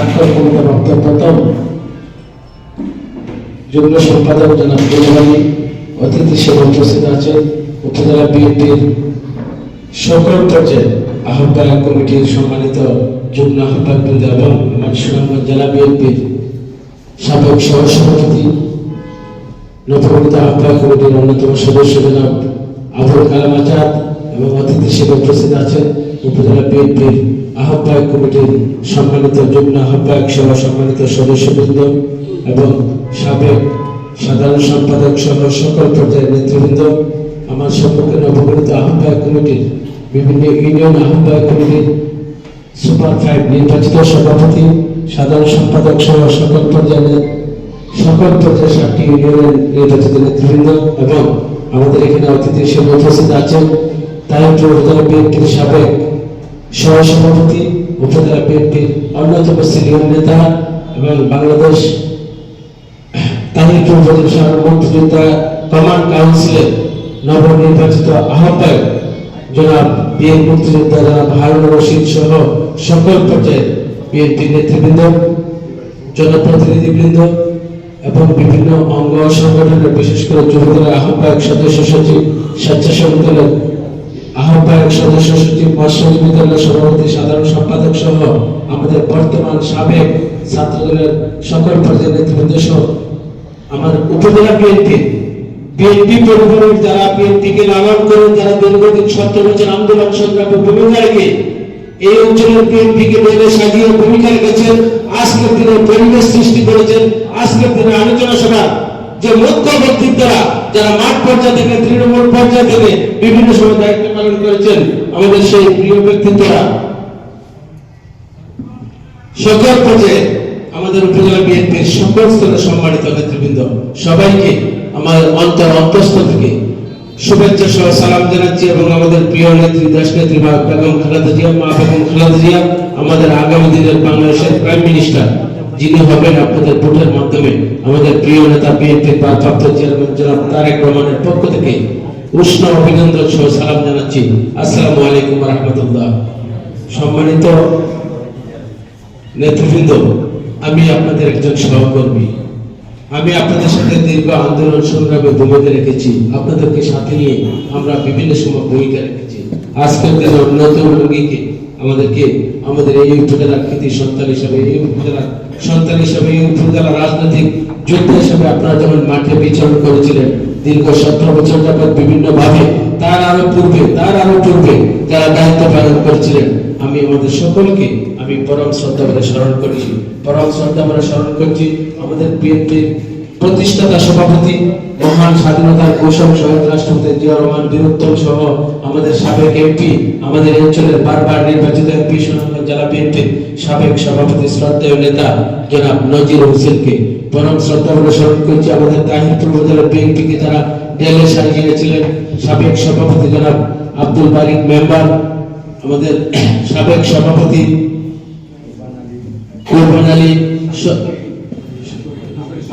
স্বাক্ষর ক্ষমতাপ্রাপ্ত প্রথম যুগ্ম সম্পাদক জনাব আলী অতিথি হিসেবে উপস্থিত আছেন উপজেলা বিএনপির সকল পর্যায়ে আহ্বায়ক কমিটির সম্মানিত যুগ্ম আহ্বায়ক বৃন্দ এবং আমার সুনামগঞ্জ জেলা বিএনপির সাবেক সহসভাপতি নবগঠিত আহ্বায়ক কমিটির অন্যতম সদস্য জনাব আবুল কালাম আজাদ এবং অতিথি হিসেবে উপস্থিত আছেন উপজেলা বিএনপির আহ্বায়ক কমিটির সম্মানিত যুগ্ম আহ্বায়ক সহ সম্মানিত সদস্যবৃন্দ এবং সাবেক সাধারণ সম্পাদক সহ সকল পর্যায়ের নেতৃবৃন্দ, আমার সম্পর্কে নবগঠিত আহ্বায়ক কমিটির বিভিন্ন ইউনিয়ন আহ্বায়ক কমিটির সুপার ফাইভ নির্বাচিত সভাপতি, সাধারণ সম্পাদক সহ সকল পর্যায়ে সকল পর্যায়ে সাতটি ইউনিয়নের নির্বাচিত নেতৃবৃন্দ এবং আমাদের এখানে অতিথি হিসেবে উপস্থিত আছেন। উপজেলা বিএনপির সাবেক সহসভাপতি, উপজেলা বিএনপির অন্যতম সিনিয়র নেতা এবং বাংলাদেশ তাহিরপুর সাধারণ মুক্তিযোদ্ধা কমান্ড কাউন্সিলের নবনির্বাচিত আহ্বায়ক জনাব বীর মুক্তিযোদ্ধা জনাব হারুন রশিদ সহ সকল পর্যায়ে বিএনপি নেতৃবৃন্দ, জনপ্রতিনিধিবৃন্দ এবং বিভিন্ন অঙ্গ সংগঠনের বিশেষ করে যুবদলের আহ্বায়ক সদস্য সচিব, স্বেচ্ছাসেবক দলের আহ্বায়ক সদস্য সচিব দলের সভাপতি, সাধারণ সম্পাদক সহ আমাদের বর্তমান সাবেক ছাত্রদলের সকল সহ আমার উপজেলা বিএনপি বিএনপি পরিবারের যারা বিএনপিকে লালন করে যারা দীর্ঘদিন সত্তর বছর আন্দোলন, সংগ্রামে ভূমিকা রেখে এই অঞ্চলের বিএনপিকে সাজিয়ে ভূমিকা রেখেছেন, আজকের দিনে পরিবেশ সৃষ্টি করেছেন, আজকের দিনে আলোচনা সভা যে মুখ্য ব্যক্তিত্বরা যারা মাঠ পর্যায়ে থেকে, তৃণমূল পর্যায়ে থেকে বিভিন্ন সময় দায়িত্ব পালন করেছেন, আমাদের সেই প্রিয় ব্যক্তিত্বরা সকল পর্যায়ে আমাদের উপজেলা বিএনপির সকল স্তরে সম্মানিত নেতৃবৃন্দ, সবাইকে আমার অন্তর অন্তস্থ থেকে শুভেচ্ছা সহ সালাম জানাচ্ছি এবং আমাদের প্রিয় নেত্রী, দেশ নেত্রী বেগম খালেদা জিয়া, মা বেগম খালেদা জিয়া, আমাদের আগামী দিনের বাংলাদেশের প্রাইম মিনিস্টার, যিনি হবেন আপনাদের ভোটের মাধ্যমে। আমাদের প্রিয় নেতা বিএনপির ভারপ্রাপ্ত চেয়ারম্যান জনাব তারেক রহমানের পক্ষ থেকে উষ্ণ অভিনন্দন সহ সালাম জানাচ্ছি। আসসালামু আলাইকুম রহমতুল্লাহ। সম্মানিত নেতৃবৃন্দ, আমি আপনাদের একজন সহকর্মী। আমি আপনাদের সাথে দীর্ঘ আন্দোলন সংগ্রামে ভূমিকা রেখেছি। আপনাদেরকে সাথে নিয়ে আমরা বিভিন্ন সময় ভূমিকা রেখেছি। আজকের দিনে নতুন রোগীকে আমাদেরকে আমাদের এই উপজেলার কৃতি সন্তান হিসাবে, এই উপজেলার সন্তান হিসাবে, এই উপজেলার রাজনৈতিক যোদ্ধা হিসাবে আপনারা যখন মাঠে বিচরণ করেছিলেন, দীর্ঘ সতেরো বছর যাবৎ বিভিন্ন ভাবে তার আরও পূর্বে, তার আরও পূর্বে যারা দায়িত্ব পালন করেছিলেন, আমি আমাদের সকলকে, আমি পরম শ্রদ্ধা করে স্মরণ করছি। পরম শ্রদ্ধা করে স্মরণ করছি, আমাদের বিএনপির প্রতিষ্ঠাতা সভাপতি, মহান স্বাধীনতার ঘোষক শহীদ রাষ্ট্রপতি জিয়া রহমান বীরুত্তম সহ আমাদের সাবেক এমপি আমাদের অঞ্চলের বারবার নির্বাচিত এমপি সুনামগঞ্জ জেলা বিএনপির সাবেক সভাপতি শ্রদ্ধেয় নেতা জনাব নজির হোসেনকে। পরম শ্রদ্ধা করে স্মরণ করছি, আমাদের তাহিরপুর উপজেলা বিএনপিকে যারা ডেলে সাজিয়েছিলেন। সাবেক সভাপতি জনাব আব্দুল বারিক মেম্বার, আমাদের সাবেক সভাপতি কুরবান আলী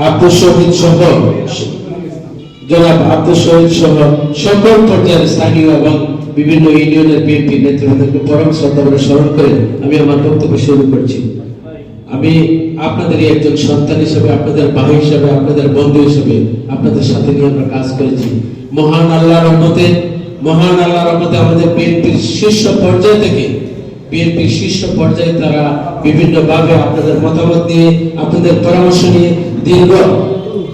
আব্দুল শহীদ সহ জনাব আব্দুল শহীদ সহ সকল পর্যায়ের স্থানীয় এবং বিভিন্ন ইউনিয়নের বিএনপি নেতৃবৃন্দকে পরম শ্রদ্ধা স্মরণ করে আমি আমার বক্তব্য শুরু করছি। আমি আপনাদেরই একজন সন্তান হিসেবে, আপনাদের ভাই হিসেবে, আপনাদের বন্ধু হিসেবে আপনাদের সাথে নিয়ে আমরা কাজ করেছি। মহান আল্লাহর রহমতে, মহান আল্লাহর রহমতে আমাদের বিএনপির শীর্ষ পর্যায় থেকে, বিএনপির শীর্ষ পর্যায়ে তারা বিভিন্ন ভাবে আপনাদের মতামত নিয়ে, আপনাদের পরামর্শ নিয়ে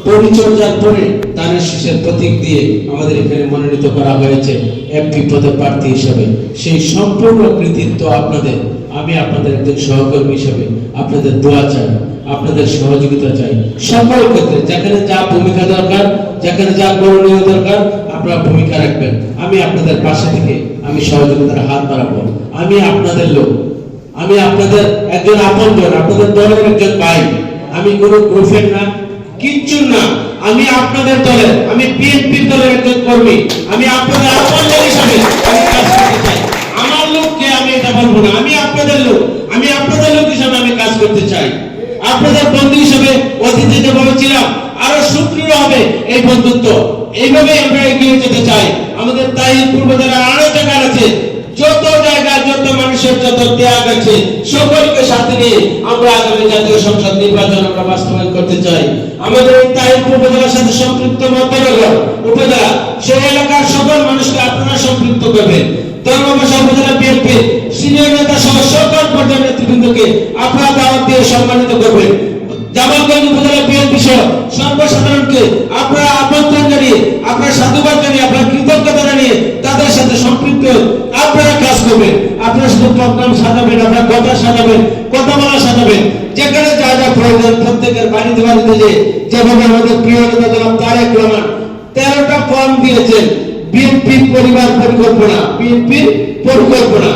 পরিচর্যার পরে দানের শীষের প্রতীক দিয়ে আমাদের এখানে মনোনীত করা হয়েছে এমপি পদে প্রার্থী হিসাবে। সেই সম্পূর্ণ কৃতিত্ব আপনাদের, আমি আপনাদের একজন সহকর্মী হিসাবে আপনাদের দোয়া চাই, আপনাদের সহযোগিতা চাই। সকল ক্ষেত্রে, যেখানে যা ভূমিকা দরকার, যেখানে যা করণীয় দরকার, আপনারা ভূমিকা রাখবেন। আমি আপনাদের পাশে থেকে আমি সহযোগিতার হাত বাড়াবো। আমি আপনাদের লোক, আমি আপনাদের একজন আপনজন, আপনাদের দলের একজন ভাই। আমি কোনো গ্রুপের না, কিচ্ছু না। আমি আপনাদের দলের আমি বিএনপি দলের একজন কর্মী। আমি আপনাদের আপন হিসাবে আমি কাজ করতে চাই। আমার লোককে আমি এটা বলব না। আমি আপনাদের লোক। আমি আপনাদের লোক হিসাবে আমি কাজ করতে চাই। আপনাদের বন্ধু হিসেবে অতীতে যেভাবে ছিলাম আরও সুদৃঢ় হবে এই বন্ধুত্ব। এইভাবে আমরা এগিয়ে যেতে চাই। আমাদের তাই পূর্ব জেলার আরও জায়গা আছে। যত জায়গা, যত মানুষের যত ত্যাগ আছে সকলকে নিয়ে আমরা আগামী জাতীয় সংসদ নির্বাচন আমরা বাস্তবায়ন করতে চাই। আমাদের তাইপুর উপজেলার সাথে সম্পৃক্ত মধ্যনগর উপজেলা, সেই এলাকার সকল মানুষকে আপনারা সম্পৃক্ত করবেন। আপনারা কৃতজ্ঞতা তাদের সাথে সম্পৃক্ত আপনারা কাজ করবেন। আপনারা শুধু প্রোগ্রাম সাজাবেন আপনারা সাজাবেন কথা বলা সাজাবেন যেখানে যা যা প্রয়োজন, প্রত্যেকের বাড়িতে বাড়িতে যে যেভাবে আমাদের তেরোটা ফর্ম দিয়েছেন বিএনপি পরিবার পরিকল্পনা পরিকল্পনা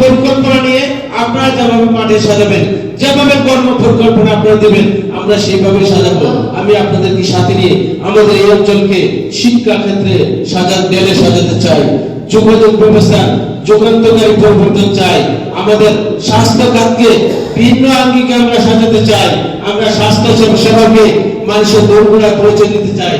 পরিকল্পনা নিয়ে আপনারা যেভাবে মাঠে সাজাবেন, যেভাবে কর্ম পরিকল্পনা আপনারা দেবেন, আমরা সেইভাবে সাজাবো। আমি আপনাদেরকে সাথে নিয়ে আমাদের এই অঞ্চলকে শিক্ষা ক্ষেত্রে সাজা দেলে সাজাতে চাই। যোগাযোগ ব্যবস্থা যুগান্তকারী পরিবর্তন চাই, আমাদের স্বাস্থ্য খাতকে ভিন্ন আঙ্গিকে আমরা সাজাতে চাই, আমরা স্বাস্থ্য সেবাকে মানুষের পৌঁছে দিতে চাই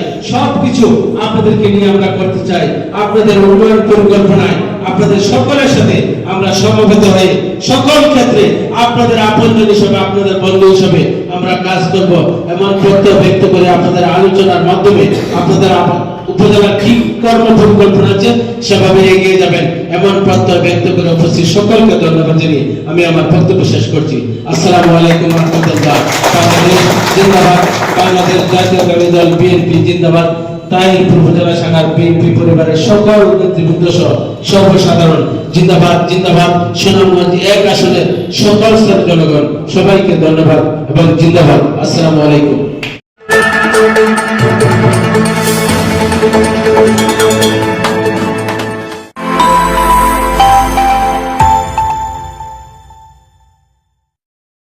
আপনাদেরকে নিয়ে আমরা করতে চাই। আপনাদের উন্নয়ন পরিকল্পনায় আপনাদের সকলের সাথে আমরা সমবেত হয়ে সকল ক্ষেত্রে আপনাদের আপনজন হিসেবে, আপনাদের বন্ধু হিসেবে আমরা কাজ করব। এমন প্রত্যয় ব্যক্ত করে আপনাদের আলোচনার মাধ্যমে আপনাদের আপ- উপজেলার কি কর্ম পরিকল্পনা আছে সেভাবে এগিয়ে যাবেন। এমন প্রত্যয় ব্যক্ত করে উপস্থিত সকলকে ধন্যবাদ জানিয়ে আমি আমার বক্তব্য শেষ করছি। আসসালামু আলাইকুম রহমতুল্লাহ। বাংলাদেশ জিন্দাবাদ। বাংলাদেশ জাতীয়তাবাদী দল বিএনপি জিন্দাবাদ। তাহিরপুর উপজেলা শাখার বিএনপি পরিবারের সকল নেতৃবৃন্দ সহ সর্বসাধারণ জিন্দাবাদ জিন্দাবাদ। সুনামগঞ্জ এক আসনের সকল জনগণ সবাইকে ধন্যবাদ এবং জিন্দাবাদ। আসসালামু আলাইকুম।